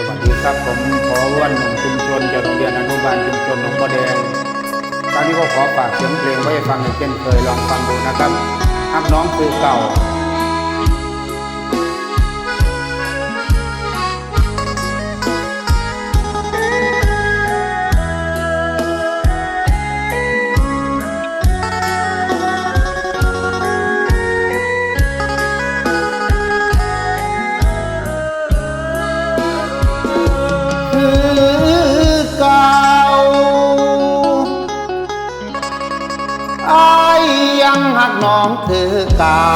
สวัสดีครับผมขอวันหนุ่มชุมชนจากโรงเรียนอนุบาลชุมชนหนองบัวแดงตอนนี้ก็ขอฝากเสียงเพลงไว้ฟังเช่นเคยลองฟังดูนะครับฮักน้องคือเก่า อายยังหักน้องคือเก่า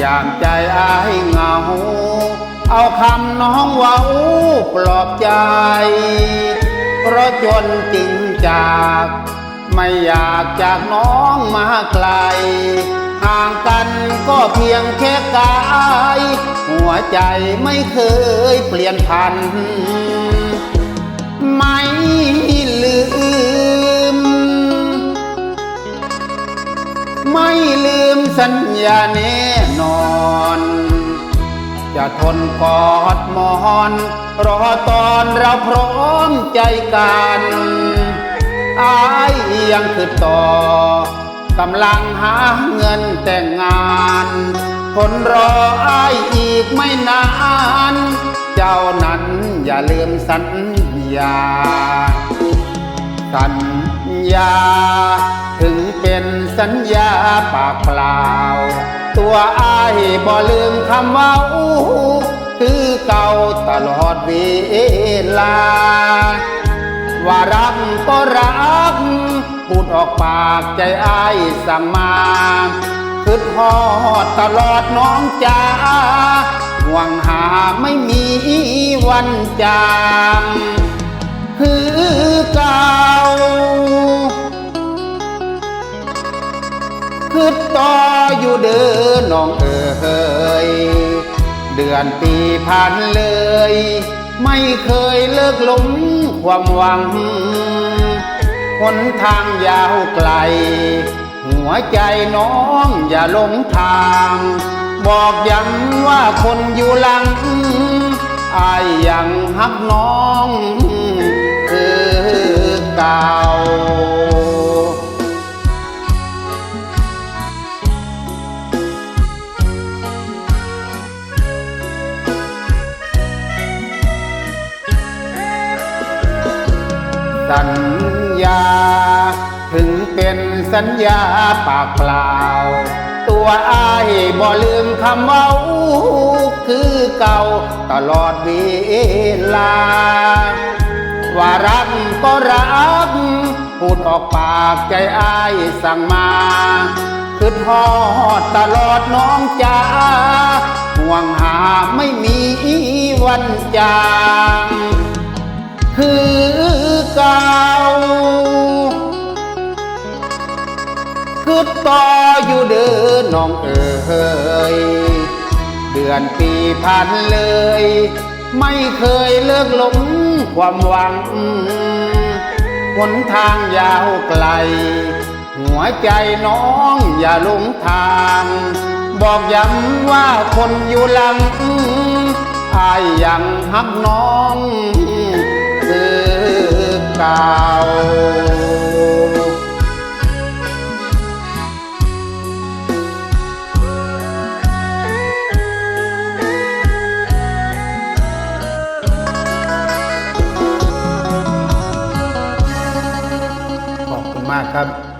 ยามใจอายเหงา เอาคำน้องว้าอู้ปลอบใจ เพราะจนจริงจาก ไม่อยากจากน้องมาไกล ห่างกันก็เพียงแค่กาย หัวใจไม่เคยเปลี่ยนพัน ไม่ ไม่ลืมสัญญาแน่นอน จะทนกอดหมอน รอตอนเราพร้อมใจกันอายยังคือต่อกำลังหาเงินแต่งงานทนรออายอีกไม่นาน เจ้านั้นอย่าลืมสัญญา สัญญา ถึงเป็นสัญญาปากเปล่า ตัวอายบ่ลืมคำว่าอู้คือเก่าตลอดเวลา ว่ารักก็รัก พูดออกปากใจอายสั่งมาคืดฮอดตลอดน้องจ้าหวังหาไม่มีวันจาง น้องเอ๋ยเดือนปีผ่านเลย ไม่เคยเลิกหลงความหวังหนทางยาวไกล หัวใจน้องอย่าหลงทาง บอกย้ำว่าคนอยู่หลังอายยังฮักน้อง สัญญา ถึงเป็นสัญญาปากเปล่า ตัวอายบ่ลืมคำเว้าคือเก่าตลอดเวลา ว่ารักก็รัก พูดออกปากใจอายสั่งมาคือทอดตลอดน้องจ้าห่วงหาไม่มีวันจางคือ เก่าคือต่ออยู่เด้อน้องเอ๋ยเดือนปีผ่านเลย ไม่เคยเลิกหลงความหวังหนทางยาวไกล หัวใจน้องอย่าหลงทาง บอกย้ำว่าคนอยู่หลังอายยังฮักน้อง เก่าขอบคุณมากครับ